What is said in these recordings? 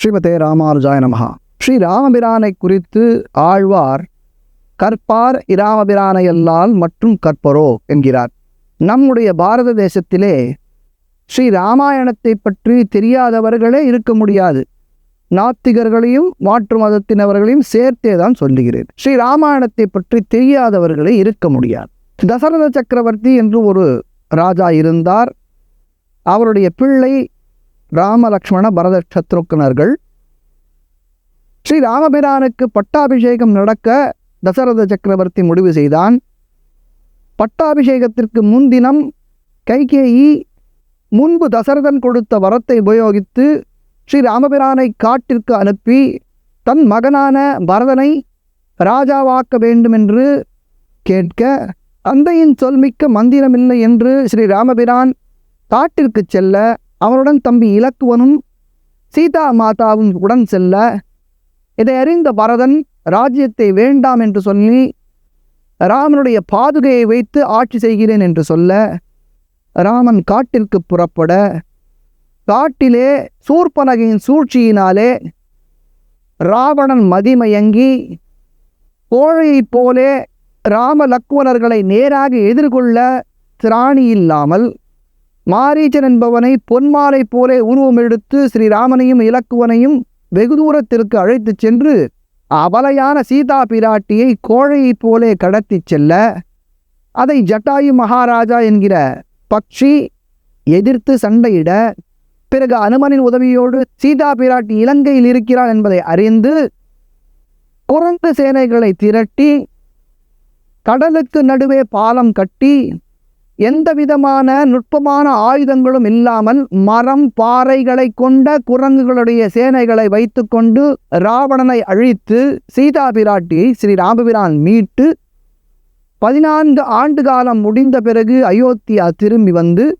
ஸ்ரீமதே ராமானுஜாய நமகா ஸ்ரீ ராமபிரானை குறித்து ஆழ்வார் கற்பார் இராமபிரானையல்லால் மற்றும் கற்பரோ என்கிறார். நம்முடைய பாரத தேசத்திலே ஸ்ரீ ராமாயணத்தை பற்றி தெரியாதவர்களே இருக்க முடியாது. நாத்திகர்களையும் மாற்று மதத்தினவர்களையும் சேர்த்தே தான் சொல்லுகிறேன். ஸ்ரீ ராமாயணத்தை பற்றி தெரியாதவர்களே இருக்க முடியாது. தசரத சக்கரவர்த்தி என்று ஒரு ராஜா இருந்தார். அவருடைய பிள்ளை ராமலக்ஷ்மண பரத சத்ருக்கனர்கள் ஸ்ரீ ராமபிரானுக்கு பட்டாபிஷேகம் நடக்க தசரத சக்கரவர்த்தி முடிவு செய்தான். பட்டாபிஷேகத்திற்கு முன்தினம் கைகேயி முன்பு தசரதன் கொடுத்த வரத்தை உபயோகித்து ஸ்ரீராமபிரானை காட்டிற்கு அனுப்பி தன் மகனான பரதனை ராஜாவாக்க வேண்டுமென்று கேட்க தந்தையின் சொல்மிக்க மந்திரமில்லை என்று ஸ்ரீ ராமபிரான் காட்டிற்கு செல்ல அவனுடன் தம்பி இலக்குவனும் சீதா மாதாவும் உடன் செல்ல இதை அறிந்த பரதன் ராஜ்யத்தை வேண்டாம் என்று சொல்லி ராமனுடைய பாதுகையை வைத்து ஆட்சி செய்கிறேன் என்று சொல்ல ராமன் காட்டிற்கு புறப்பட காட்டிலே சூர்பனகையின் சூழ்ச்சியினாலே ராவணன் மதிமயங்கி கோழையைப் போலே ராம லக்குவனர்களை நேராக எதிர்கொள்ள திராணி இல்லாமல் மாரீச்சன் என்பவனை பொன்மாலை போலே உருவம் எடுத்து ஸ்ரீராமனையும் இலக்குவனையும் வெகு தூரத்திற்கு அழைத்துச் சென்று அபலையான சீதா பிராட்டியை கோழையைப் போலே கடத்திச் செல்ல அதை ஜட்டாயு மகாராஜா என்கிற பக்ஷி எதிர்த்து சண்டையிட பிறகு அனுமனின் உதவியோடு சீதா பிராட்டி இலங்கையில் இருக்கிறாள் என்பதை அறிந்து குரங்கு சேனைகளை திரட்டி கடலுக்கு நடுவே பாலம் கட்டி எந்த விதமான நுட்பமான ஆயுதங்களும் இல்லாமல் மரம் பாறைகளை கொண்ட குரங்குகளுடைய சேனைகளை வைத்துக்கொண்டு ராவணனை அழித்து சீதா பிராட்டியை ஸ்ரீ ராமபிரான் மீட்டு பதினான்கு ஆண்டு காலம் முடிந்த பிறகு அயோத்தியா திரும்பி வந்து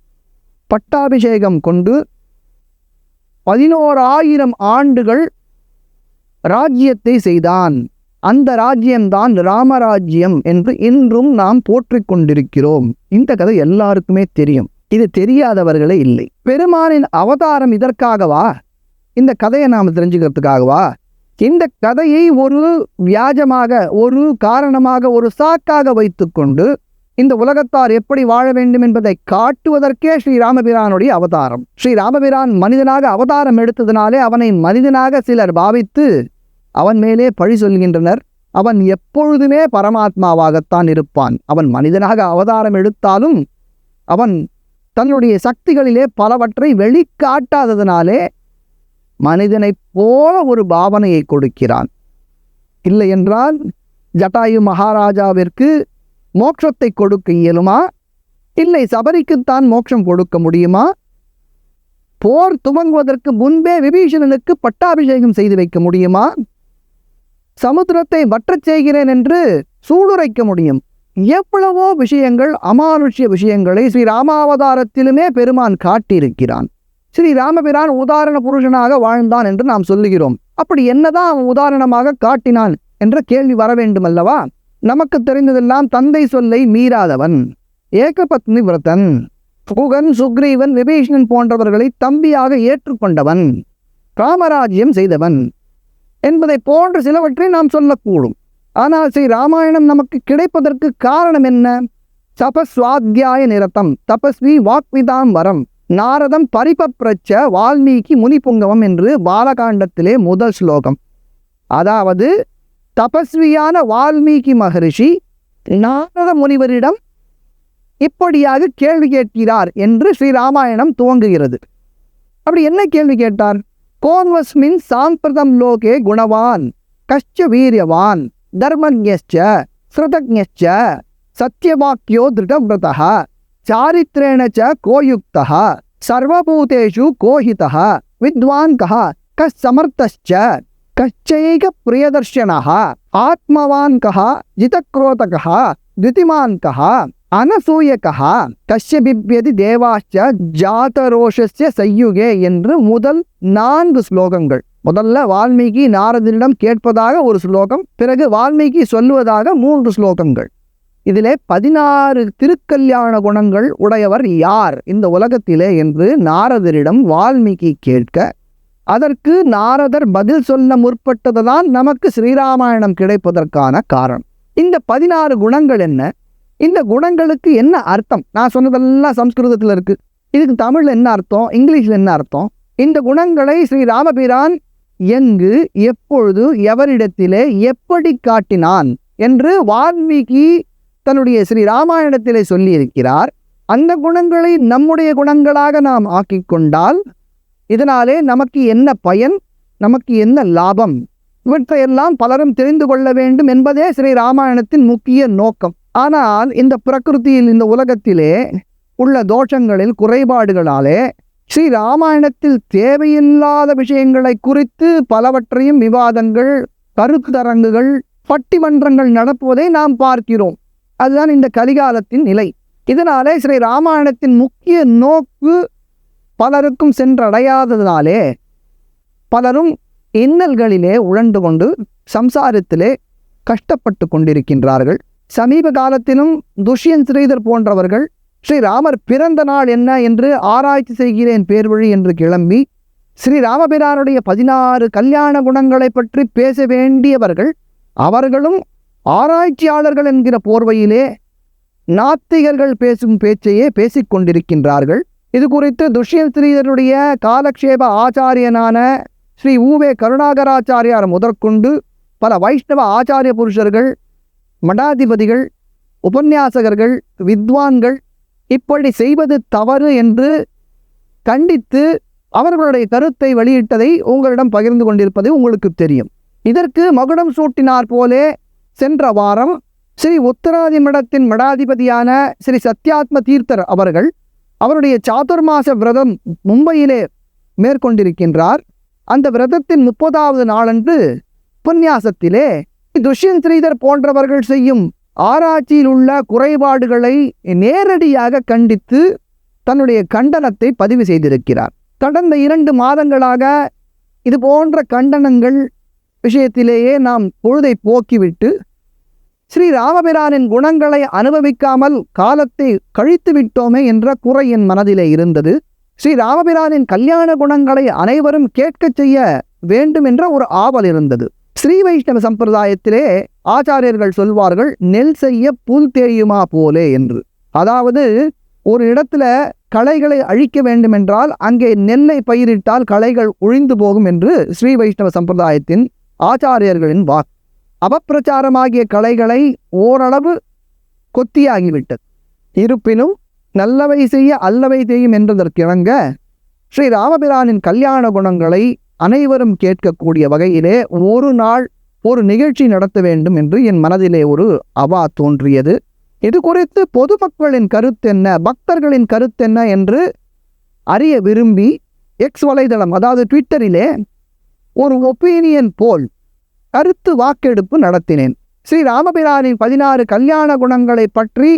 பட்டாபிஷேகம் கொண்டு பதினோராயிரம் ஆண்டுகள் ராஜ்யத்தை செய்தான். அந்த ராஜ்யம்தான் ராமராஜ்யம் என்று இன்றும் நாம் போற்றிக் கொண்டிருக்கிறோம். இந்த கதை எல்லாருக்குமே தெரியும். இது தெரியாதவர்களே இல்லை. பெருமானின் அவதாரம் இதற்காகவா? இந்த கதையை நாம் தெரிஞ்சுக்கிறதுக்காகவா? இந்த கதையை ஒரு வியாஜமாக ஒரு காரணமாக ஒரு சாக்காக வைத்துக்கொண்டு இந்த உலகத்தார் எப்படி வாழ வேண்டும் என்பதை காட்டுவதற்கே ஸ்ரீராமபிரானுடைய அவதாரம். ஸ்ரீராமபிரான் மனிதனாக அவதாரம் எடுத்ததினாலே அவனை மனிதனாக சிலர் பாவித்து அவன் மேலே பழி சொல்கின்றனர். அவன் எப்பொழுதுமே பரமாத்மாவாகத்தான் இருப்பான். அவன் மனிதனாக அவதாரம் எடுத்தாலும் அவன் தன்னுடைய சக்திகளிலே பலவற்றை வெளிக்காட்டாததினாலே மனிதனைப் போல ஒரு பாவனையை கொடுக்கிறான். இல்லை என்றால் ஜட்டாயு மகாராஜாவிற்கு மோட்சத்தை கொடுக்க இயலுமா? இல்லை சபரிக்குத்தான் மோட்சம் கொடுக்க முடியுமா? போர் துவங்குவதற்கு முன்பே விபீஷணனுக்கு பட்டாபிஷேகம் செய்து வைக்க முடியுமா? சமுத்திரத்தை வற்றச் செய்கிறேன் என்று சூளுரைக்க முடியும். எவ்வளவோ விஷயங்கள் அமானுஷ்ய விஷயங்களை ஸ்ரீ ராமாவதாரத்திலுமே பெருமான் காட்டியிருக்கிறான். ஸ்ரீ ராமபிரான் உதாரண புருஷனாக வாழ்ந்தான் என்று நாம் சொல்லுகிறோம். அப்படி என்னதான் அவன் உதாரணமாக காட்டினான் என்ற கேள்வி வர வேண்டும் அல்லவா நமக்கு தெரிந்ததெல்லாம் தந்தை சொல்லை மீறாதவன். ஏகபத்னி விரதன் புகன் சுக்ரீவன் விபீஷணன் போன்றவர்களை தம்பியாக ஏற்றுக்கொண்டவன். ராமராஜ்யம் செய்தவன் என்பதை போன்ற சிலவற்றை நாம் சொல்லக்கூடும். ஆனால் ஸ்ரீ ராமாயணம் நமக்கு கிடைப்பதற்கு காரணம் என்ன? தபஸ்வாத்தியாய நிரத்தம் தபஸ்வி வாக்விதாம் வரம். நாரதம் பரிபப்ரச்ச வால்மீகி முனிபுங்கவம் என்று பாலகாண்டத்திலே முதல் ஸ்லோகம். அதாவது தபஸ்வியான வால்மீகி மகரிஷி நாரத முனிவரிடம் இப்படியாக கேள்வி கேட்கிறார் என்று ஸ்ரீராமாயணம் துவங்குகிறது. அப்படி என்ன கேள்வி கேட்டார்? கோன்வஸ்மின் சாம்பிரதம் லோகே குணவான் கஷ்ட வீரியவான் தர்மஞ்யச்ச ஸ்ருதஜ்ஞச்ச சத்யவாக்கியோ திருடவிரதா சாரித்திரேண ச கோயுக்த சர்வபூதேஷு கோஹித வித்வான் கா கமர்த்தச்ச கச்சைக பிரியதர்ஷன ஆத்மவான் கா ஜிதக்ரோதக द्वितिमान् कः அனசூயகா கஷ்ய பிப்யதி தேவாச்ச ஜாதரோஷஸ்ய சையுகே என்று முதல் நான்கு ஸ்லோகங்கள். முதல்ல வால்மீகி நாரதனிடம் கேட்பதாக ஒரு ஸ்லோகம் பிறகு வால்மீகி சொல்லுவதாக மூன்று ஸ்லோகங்கள். இதிலே பதினாறு திருக்கல்யாண குணங்கள் உடையவர் யார் இந்த உலகத்திலே என்று நாரதரிடம் வால்மீகி கேட்க அதற்கு நாரதர் பதில் சொல்ல முற்பட்டதுதான் நமக்கு ஸ்ரீராமாயணம் கிடைப்பதற்கான காரணம். இந்த பதினாறு குணங்கள் என்ன? இந்த குணங்களுக்கு என்ன அர்த்தம்? நான் சொன்னதெல்லாம் சம்ஸ்கிருதத்தில் இருக்கு. இதுக்கு தமிழ்ல என்ன அர்த்தம்? இங்கிலீஷ்ல என்ன அர்த்தம்? இந்த குணங்களை ஸ்ரீ ராமபிரான் எங்கு எப்பொழுது எவரிடத்திலே எப்படி காட்டினான்? என்று வால்மீகி தன்னுடைய ஸ்ரீ ராமாயணத்திலே சொல்லியிருக்கிறார் அந்த குணங்களை நம்முடைய குணங்களாக நாம் ஆக்கிக் கொண்டால் இதனாலே நமக்கு என்ன பயன் நமக்கு என்ன லாபம்? இவற்றையெல்லாம் பலரும் தெரிந்து கொள்ள வேண்டும் என்பதே ஸ்ரீ ராமாயணத்தின் முக்கிய நோக்கம். ஆனால் இந்த பிரகிருதியில் இந்த உலகத்திலே உள்ள தோஷங்களில் குறைபாடுகளாலே ஸ்ரீ ராமாயணத்தில் தேவையில்லாத விஷயங்களை குறித்து பலவற்றையும் விவாதங்கள் கருத்தரங்குகள் பட்டிமன்றங்கள் நடப்புவதை நாம் பார்க்கிறோம். அதுதான் இந்த கலிகாலத்தின் நிலை. இதனாலே ஸ்ரீ ராமாயணத்தின் முக்கிய நோக்கு பலருக்கும் சென்றடையாததினாலே பலரும் இன்னல்களிலே உழண்டு கொண்டு சம்சாரத்திலே கஷ்டப்பட்டு கொண்டிருக்கின்றார்கள். சமீப காலத்திலும் துஷ்யன் ஸ்ரீதர் போன்றவர்கள் ஸ்ரீ ராமர் பிறந்த நாள் என்ன என்று ஆராய்ச்சி செய்கிறேன் பேர் வழி என்று கிளம்பி ஸ்ரீ ராமபிரானுடைய பதினாறு கல்யாண குணங்களை பற்றி பேச வேண்டியவர்கள் அவர்களும் ஆராய்ச்சியாளர்கள் என்கிற போர்வையிலே நாத்திகர்கள் பேசும் பேச்சையே பேசிக்கொண்டிருக்கின்றார்கள். இது குறித்து துஷ்யந்த் ஸ்ரீதருடைய காலக்ஷேப ஆச்சாரியனான ஸ்ரீ ஊவே கருணாகராச்சாரியார் முதற்கொண்டு பல வைஷ்ணவ ஆச்சாரிய புருஷர்கள் மடாதிபதிகள் உபன்யாசகர்கள் வித்வான்கள் இப்படி செய்வது தவறு என்று கண்டித்து அவர்களுடைய கருத்தை வெளியிட்டதை உங்களிடம் பகிர்ந்து கொண்டிருப்பது உங்களுக்கு தெரியும். இதற்கு மகுடம் சூட்டினார் போலே சென்ற வாரம் ஸ்ரீ உத்தராதி மடத்தின் மடாதிபதியான ஸ்ரீ சத்யாத்ம தீர்த்தர் அவர்கள் அவருடைய சாதுர்மாச விரதம் மும்பையிலே மேற்கொண்டிருக்கின்றார். அந்த விரதத்தின் முப்பதாவது நாளன்று உபன்யாசத்திலே துஷ்யந்த் ஸ்ரீதர் போன்றவர்கள் செய்யும் ஆராய்ச்சியில் உள்ள குறைபாடுகளை நேரடியாக கண்டித்து தன்னுடைய கண்டனத்தை பதிவு செய்திருக்கிறார். கடந்த இரண்டு மாதங்களாக இது போன்ற கண்டனங்கள் விஷயத்திலேயே நாம் பொழுதை போக்கிவிட்டு ஸ்ரீ ராமபிரானின் குணங்களை அனுபவிக்காமல் காலத்தை கழித்து விட்டோமே என்ற குறை என் மனதிலே இருந்தது. ஸ்ரீ ராமபிரானின் கல்யாண குணங்களை அனைவரும் கேட்கச் செய்ய வேண்டும் என்ற ஒரு ஆவல் இருந்தது. ஸ்ரீ வைஷ்ணவ சம்பிரதாயத்திலே ஆச்சாரியர்கள் சொல்வார்கள் நெல் செய்ய புல் தேயுமா போலே என்று. அதாவது ஒரு இடத்துல களைகளை அழிக்க வேண்டுமென்றால் அங்கே நெல்லை பயிரிட்டால் களைகள் ஒழிந்து போகும் என்று ஸ்ரீ வைஷ்ணவ சம்பிரதாயத்தின் ஆச்சாரியர்களின் வாக்கு. அபப்பிரச்சாரமாகிய கலைகளை ஓரளவு கொத்தியாகிவிட்டது. இருப்பினும் நல்லவை செய்ய அல்லவை செய்யும் என்பதற்கிணங்க ஸ்ரீ ராமபிரானின் கல்யாண குணங்களை அனைவரும் கேட்கக்கூடிய வகையிலே ஒரு நாள் ஒரு நிகழ்ச்சி நடத்த வேண்டும் என்று என் மனதிலே ஒரு அவா தோன்றியது. இது குறித்து பொதுமக்களின் கருத்தென்ன பக்தர்களின் கருத்தென்ன என்று அறிய விரும்பி எக்ஸ் வலைதளம் அதாவது ட்விட்டரிலே ஒரு ஒப்பீனியன் போல் கருத்து வாக்கெடுப்பு நடத்தினேன். ஸ்ரீ ராமபிரானின் பதினாறு கல்யாண குணங்களை பற்றி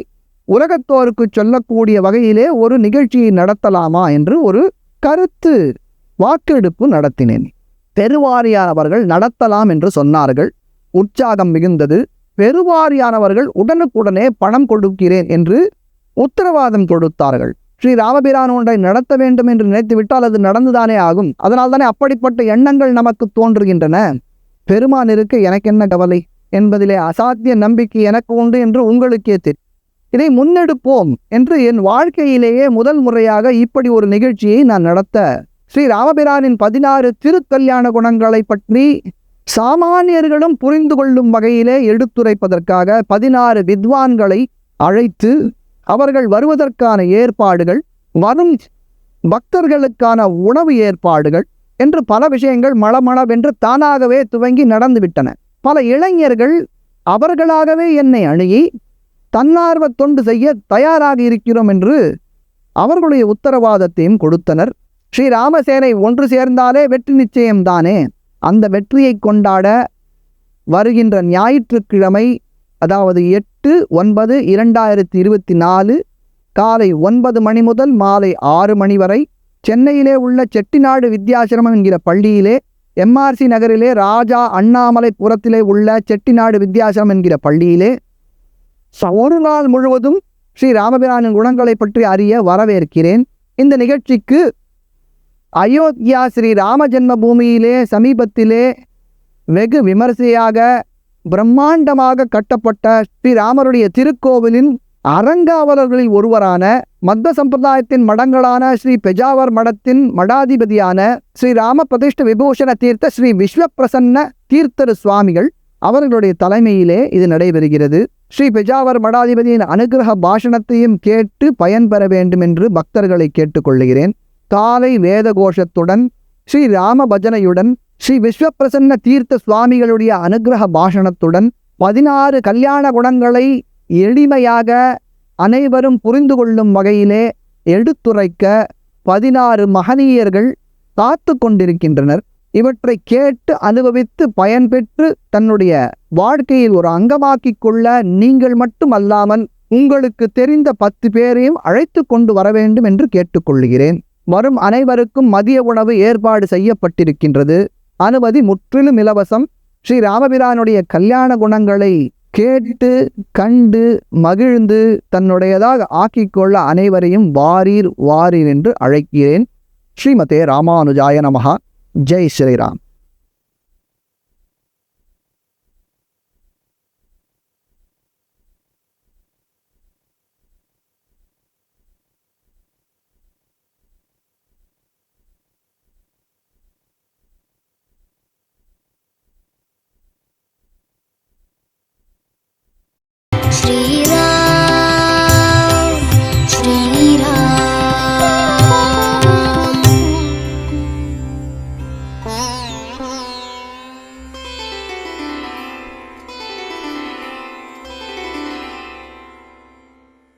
உலகத்தோருக்கு சொல்லக்கூடிய வகையிலே ஒரு நிகழ்ச்சியை நடத்தலாமா என்று ஒரு கருத்து வாக்கெடுப்பு நடத்தினேன். பெருவாரியானவர்கள் நடத்தலாம் என்று சொன்னார்கள். உற்சாகம் மிகுந்தது. பெருவாரியானவர்கள் உடனுக்குடனே பணம் கொடுக்கிறேன் என்று உத்தரவாதம் கொடுத்தார்கள். ஸ்ரீ ராமபிரான் ஒன்றை நடத்த வேண்டும் என்று நினைத்துவிட்டால் அது நடந்துதானே ஆகும். அதனால்தானே அப்படிப்பட்ட எண்ணங்கள் நமக்கு தோன்றுகின்றன. பெருமான் இருக்க எனக்கு என்ன கவலை? என்பதிலே அசாத்திய நம்பிக்கை எனக்கு உண்டு என்று உங்களுக்கே தெரியும். இதை முன்னெடுப்போம் என்று என் வாழ்க்கையிலேயே முதல் முறையாக இப்படி ஒரு நிகழ்ச்சியை நான் நடத்த. ஸ்ரீ ராமபிரானின் பதினாறு திருக்கல்யாண குணங்களை பற்றி சாமானியர்களும் புரிந்து கொள்ளும் வகையிலே எடுத்துரைப்பதற்காக பதினாறு வித்வான்களை அழைத்து அவர்கள் வருவதற்கான ஏற்பாடுகள் வரும் பக்தர்களுக்கான உணவு ஏற்பாடுகள் என்று பல விஷயங்கள் மளமளவென்று தானாகவே துவங்கி நடந்துவிட்டன. பல இளைஞர்கள் அவர்களாகவே என்னை அணுகி தன்னார்வ தொண்டு செய்ய தயாராக இருக்கிறோம் என்று அவர்களுடைய உத்தரவாதத்தையும் கொடுத்தனர். ஸ்ரீ ராமசேனை ஒன்று சேர்ந்தாலே வெற்றி நிச்சயம்தானே அந்த வெற்றியை கொண்டாட வருகின்ற ஞாயிற்றுக்கிழமை அதாவது எட்டு ஒன்பது இரண்டாயிரத்தி இருபத்தி நாலு காலை ஒன்பது மணி முதல் மாலை ஆறு மணி வரை சென்னையிலே உள்ள செட்டிநாடு வித்யாசிரமம் என்கிற பள்ளியிலே எம்ஆர்சி நகரிலே ராஜா அண்ணாமலை புறத்திலே உள்ள செட்டிநாடு வித்யாசிரமம் என்கிற பள்ளியிலே ஒரு நாள் முழுவதும் ஸ்ரீ ராமபிரானின் குணங்களை பற்றி அறிய வரவேற்கிறேன். இந்த நிகழ்ச்சிக்கு அயோத்தியா ஸ்ரீ ராம ஜென்ம பூமியிலே சமீபத்திலே வெகு விமரிசையாக பிரம்மாண்டமாக கட்டப்பட்ட ஸ்ரீராமருடைய திருக்கோவிலின் அறங்காவலர்களில் ஒருவரான மத்த சம்பிரதாயத்தின் மடங்களான ஸ்ரீ பெஜாவர் மடத்தின் மடாதிபதியான ஸ்ரீ ராம பிரதிஷ்ட விபூஷண தீர்த்த ஸ்ரீ விஸ்வப்பிரசன்ன தீர்த்தரு சுவாமிகள் அவர்களுடைய தலைமையிலே இது நடைபெறுகிறது. ஸ்ரீ பெஜாவர் மடாதிபதியின் அனுகிரக பாஷணத்தையும் கேட்டு பயன்பெற வேண்டும் என்று பக்தர்களை கேட்டுக்கொள்கிறேன் காலை வேத கோஷத்துடன் ஸ்ரீ ராம பஜனையுடன் ஸ்ரீ விஸ்வப்பிரசன்ன தீர்த்த சுவாமிகளுடைய அனுகிரக பாஷணத்துடன் பதினாறு கல்யாண குணங்களை எளிமையாக அனைவரும் புரிந்து கொள்ளும் வகையிலே எடுத்துரைக்க பதினாறு மகனீயர்கள் காத்து கொண்டிருக்கின்றனர். இவற்றை கேட்டு அனுபவித்து பயன்பெற்று தன்னுடைய வாழ்க்கையில் ஒரு அங்கமாக்கிக் கொள்ள நீங்கள் மட்டுமல்லாமல் உங்களுக்கு தெரிந்த பத்து பேரையும் அழைத்து கொண்டு வர வேண்டும் என்று கேட்டுக்கொள்கிறேன். வரும் அனைவருக்கும் மதிய உணவு ஏற்பாடு செய்யப்பட்டிருக்கின்றது. அனுமதி முற்றிலும் இலவசம். ஸ்ரீ ராமபிரானுடைய கல்யாண குணங்களை கேட்டு கண்டு மகிழ்ந்து தன்னுடையதாக ஆக்கிக்கொள்ள அனைவரையும் வாரீர் வாரீர் என்று அழைக்கிறேன். ஸ்ரீமதே ராமானுஜாய நமஹா. ஜெய் ஸ்ரீராம். believe